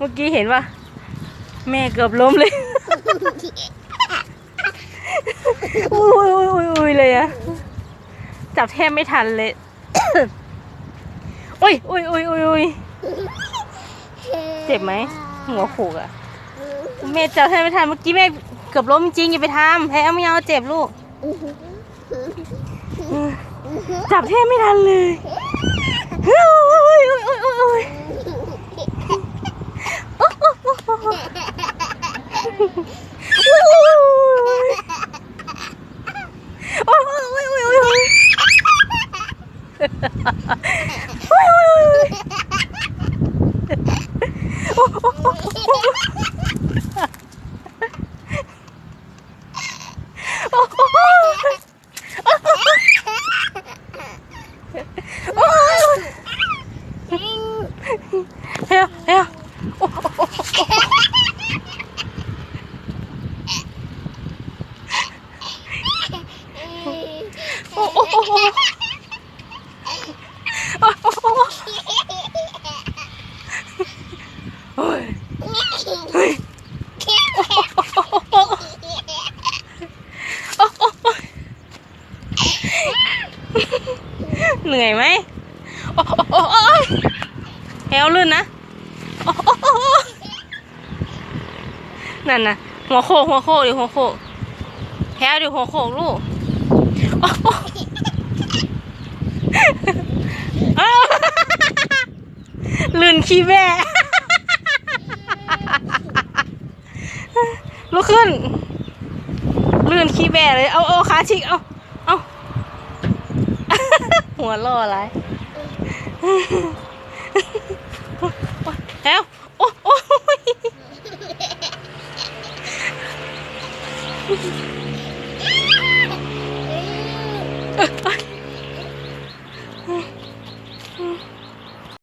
เมื่อกี้เห็นปะแม่เกือบล้มเลย อุ้ยอุ้ยอุ้ยอุ้ยเลยอะจับแทบไม่ทันเลยอุ้ยอุ้ยอุ้ยอุ้ยอุ้ยเจ็บไหมหัวโขกอะแม่จับแทบไม่ทันเมื่อกี้แม่เกือบล้มจริงอย่าไปทำแพ้ไม่เอาเจ็บลูกเออจับแทบไม่ทันเลย 해요 해요 โอ้โอ้โอ้โอ้เฮ้ยเหนื่อยไหมโอ้โอ้แอลลื่นนะนั่นนะหัวโคกหัวโคกดิหัวโคก แฮวดิหัวโขกลูกลื่นขี้แม่ลุกขึ้น ลื่นขี้แม่เลย เอาเอาขาชิก เอาเอาหัวล่ออะไร Oh,